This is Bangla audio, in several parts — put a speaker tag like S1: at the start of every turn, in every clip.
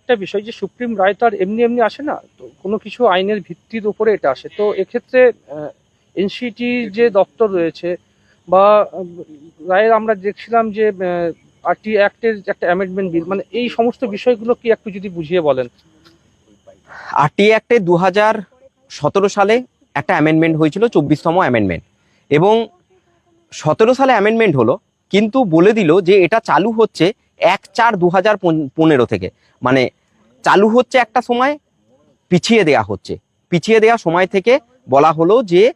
S1: একটা বিষয় যে সুপ্রিম রায় তো আর এমনি এমনি আসে না, তো কোনো কিছু আইনের ভিত্তির উপরে এটা আসে। তো এক্ষেত্রে এনসিটির যে দপ্তর রয়েছে বা রায়ের আমরা দেখছিলাম যে আরটি অ্যাক্টের একটা অ্যামেন্ডমেন্ট বিল মানে এই সমস্ত বিষয়গুলো কি একটু যদি বুঝিয়ে বলেন?
S2: আরটি অ্যাক্টে দু হাজার সতেরো সালে একটা অ্যামেন্ডমেন্ট হয়েছিল, চব্বিশতম অ্যামেন্ডমেন্ট এবং সতেরো সালে অ্যামেন্ডমেন্ট হলো, কিন্তু বলে দিল যে এটা চালু হচ্ছে এক চার দু হাজার পনেরো থেকে। মানে চালু হচ্ছে একটা সময়, পিছিয়ে দেয়া হচ্ছে। পিছিয়ে দেয়া সময় থেকে বলা হলো যে,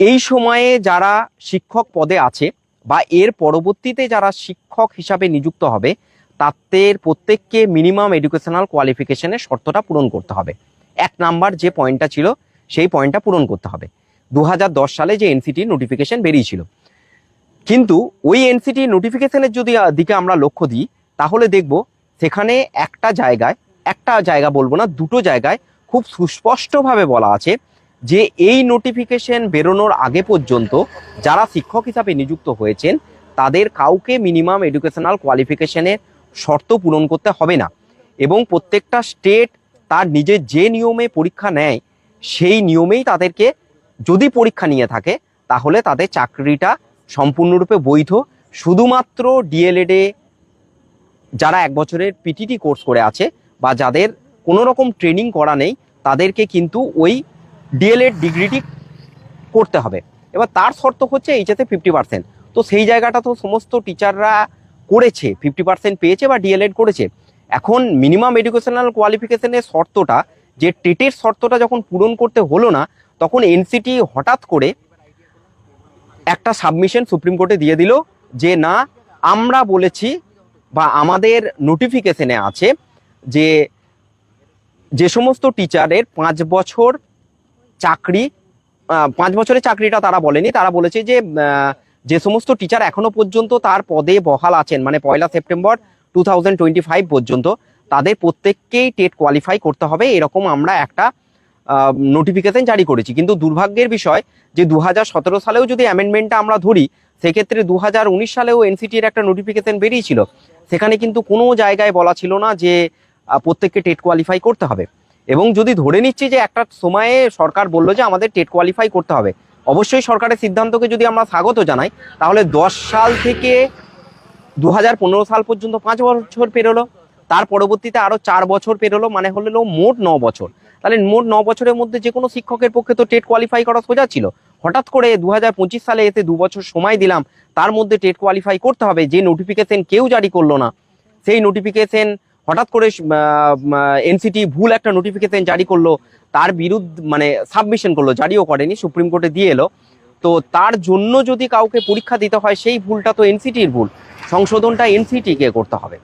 S2: এই সময়ে যারা শিক্ষক পদে আছে বা এর পরবর্তীতে যারা শিক্ষক হিসাবে নিযুক্ত হবে, তাদের প্রত্যেককে মিনিমাম এডুকেশনাল কোয়ালিফিকেশনের শর্তটা পূরণ করতে হবে। এক নাম্বার যে পয়েন্টটা ছিল, সেই পয়েন্টটা পূরণ করতে হবে। দু হাজার দশ সালে যে এনসিটি নোটিফিকেশন বেরিয়েছিল কিন্তু ওই এনসিটি নোটিফিকেশনের যদি দিকে আমরা লক্ষ্য দিই, তাহলে দেখব সেখানে একটা জায়গায়, একটা জায়গা বলব না, দুটো জায়গায় খুব সুস্পষ্টভাবে বলা আছে যে এই নোটিফিকেশন বেরোনোর আগে পর্যন্ত যারা শিক্ষক হিসাবে নিযুক্ত হয়েছেন, তাদের কাউকে মিনিমাম এডুকেশনাল কোয়ালিফিকেশনের শর্ত পূরণ করতে হবে না। এবং প্রত্যেকটা স্টেট তার নিজের যে নিয়মে পরীক্ষা নেয়, সেই নিয়মেই তাদেরকে যদি পরীক্ষা নিয়ে থাকে, তাহলে তাদের চাকরিটা সম্পূর্ণরূপে বৈধ। শুধুমাত্র ডিএলএডে যারা এক বছরের পিটিটি কোর্স করে আছে বা যাদের কোনো রকম ট্রেনিং করা নেই, তাদেরকে কিন্তু ওই ডিএলএড ডিগ্রিটি করতে হবে। এবার তার শর্ত হচ্ছে এইচএতে ফিফটি পার্সেন্ট তো সেই জায়গাটা তো সমস্ত টিচাররা করেছে ফিফটি পার্সেন্ট পেয়েছে বা ডিএলএড করেছে। এখন মিনিমাম এডুকেশনাল কোয়ালিফিকেশনের শর্তটা, যে টেটের শর্তটা যখন পূরণ করতে হলো না, তখন এনসিটি হঠাৎ করে একটা সাবমিশন সুপ্রিম কোর্টে দিয়ে দিল যে না, আমরা বলেছি বা আমাদের নোটিফিকেশনে আছে যে যে সমস্ত টিচারের পাঁচ বছর চাকরি পাঁচ বছরের চাকরিটা তারা বলেনি। তারা বলেছে যে যে সমস্ত টিচার এখনও পর্যন্ত তার পদে বহাল আছেন মানে পয়লা সেপ্টেম্বর টু পর্যন্ত, তাদের প্রত্যেককেই টেট কোয়ালিফাই করতে হবে। এরকম আমরা একটা নোটিফিকেশন জারি করেছি। কিন্তু দুর্ভাগ্যের বিষয় যে দু সালেও যদি অ্যামেন্ডমেন্টটা আমরা ধরি, সেক্ষেত্রে দু হাজার উনিশ সালেও এনসিটির একটা নোটিফিকেশন বেরিয়েছিল। সেখানে কিন্তু কোনো জায়গায় বলা ছিল না যে প্রত্যেককে টেট কোয়ালিফাই করতে হবে। এবং যদি ধরে নিচ্ছি যে একটা সময়ে সরকার বলল যে আমাদের টেট কোয়ালিফাই করতে হবে, অবশ্যই সরকারের সিদ্ধান্তকে যদি আমরা স্বাগত জানাই, তাহলে দশ সাল থেকে দু হাজার পনেরো সাল পর্যন্ত পাঁচ বছর পেরোলো। তার পরবর্তীতে আরও চার বছর পেরোলো মানে হলো মোট ন বছর। তাহলে মোট ন বছরের মধ্যে যে কোনো শিক্ষকের পক্ষে তো টেট কোয়ালিফাই করা সোজা ছিল। হঠাৎ করে দু হাজার পঁচিশ সালে এতে দু বছর সময় দিলাম, তার মধ্যে টেট কোয়ালিফাই করতে হবে, যে নোটিফিকেশন কেউ জারি করল না। সেই নোটিফিকেশন হঠাৎ করে এনসিটি ভুল একটা নোটিফিকেশন জারি করল, তার বিরুদ্ধ মানে সাবমিশন করল, জারিও করেনি, সুপ্রিম কোর্টে দিয়ে এলো। তো তার জন্য যদি কাউকে পরীক্ষা দিতে হয়, সেই ভুলটা তো এনসিটির ভুল। সংশোধনটা এনসিটিকে করতে হবে।